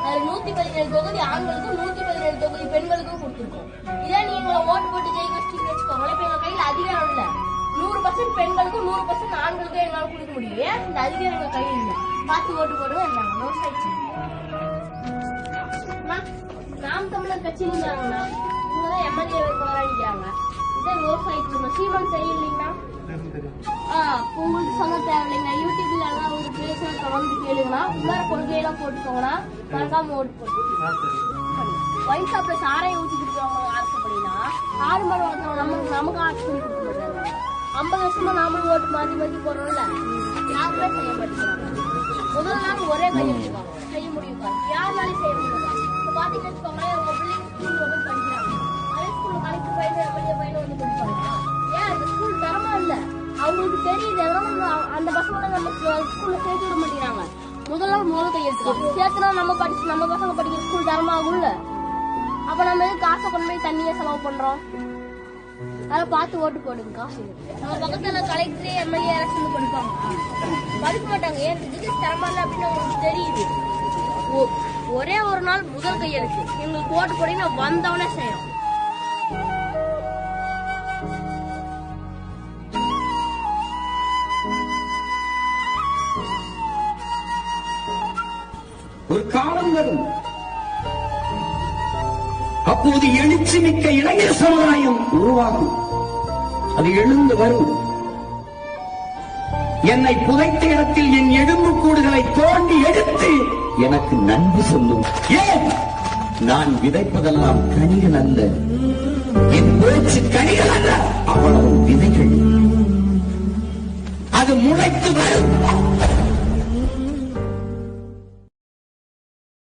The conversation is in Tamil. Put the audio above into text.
அதுல நூத்தி பதினேழு தொகுதி ஆண்களுக்கும் நூத்தி பதினேழு தொகுதி பெண்களுக்கும் கொடுத்துருக்கோம். இதே நீங்க ஓட்டு போட்டு ஜெயிக்க வச்சிட்டீங்கன்னு வச்சுக்கோங்களேன். இப்ப எங்க கையில அதிகாரம் இல்ல. நூறு பர்சன்ட் பெண்களுக்கும் நூறு பர்சன்ட் ஆண்களுக்கும் எங்களால கொடுக்க முடியும் ஏன் இந்த அதிகாரம் எங்க கையில் இல்ல. பார்த்து ஓட்டு போடுவோம் நாங்க விவசாயிச்சு நாம் தமிழர் கட்சி இருந்தாங்கன்னா இவங்கதான் எம்எல்ஏ வேட்பாளராக நிற்கிறாங்க இதே விவசாயத்துக்கு சீமன் சரியில்லைங்கன்னா ஆ, உங்களுக்கு சொல்ல தேவையில்லைங்க யூடியூப்ல எல்லாம் ஒரு பேசுற தொடர்ந்து கேளுங்கன்னா உள்ளார கொள்கையெல்லாம் போட்டுக்கோங்கன்னா மறக்காம ஓட்டு போட்டு ஒயின் ஷாப்ல சாராயம் ஊத்தி குடிக்கிறவங்க ஆசைப்படினா ஆடு மாடு வளர்த்தவங்க நமக்கு நமக்கு ஆட்சி பண்ணி ஐம்பது வருஷமா நாமளும் ஓட்டு மாத்தி மாற்றி போறோம்ல யாருமே செய்ய மாட்டேங்கிறாங்க முதல் நாள் ஒரே கையெழுத்துவாங்க செய்ய முடியும் யாருனாலையும் செய்ய முடியும் இப்போ பாத்தீங்கன்னு வச்சுக்கோங்களேன் உங்க பிள்ளைங்க வந்து படிக்கிறாங்க அவங்களுக்கு தெரியுது. அதனால நம்ம அந்த பசங்களை நம்ம ஸ்கூல்ல சேர்த்து விட மாட்டேங்கிறாங்க. முதல் நாள் முதல் கையெழுத்து சேர்த்துனா நம்ம படிச்சு நம்ம பசங்க படிக்கிற ஸ்கூல் தரமாகும்ல அப்ப நம்ம காசை கொண்டு போய் தண்ணியை செலவு பண்றோம்? அதெல்லாம் பார்த்து ஓட்டு போடுங்க காசு நம்ம பக்கத்துல கலெக்டர் எம்எல்ஏ அரசு வந்து படிப்பாங்க. படிக்க மாட்டாங்க. ஏன்? இதுக்கு தரமா இல்லை அப்படின்னு அவங்களுக்கு தெரியுது. ஒ- ஒரே ஒரு நாள் முதல் கையெழுத்து. எங்களுக்கு ஓட்டு போடுங்க வந்தவனே செய்யணும் ஒரு காலம் வரும். அப்போது எழுச்சி மிக்க இளைஞர் சமுதாயம் உருவாகும். அது எழுந்து வரும். என்னை புதைத்த இடத்தில் என் எலும்பு கூடுகளை தோண்டி எடுத்து எனக்கு நன்றி சொல்லும். ஏன்? நான் விதைப்பதெல்லாம் கனிகள் அல்ல. என் பேச்சு கனிகள் அல்ல. அவ்வளவு விதைகள். அது முளைத்து வரும்.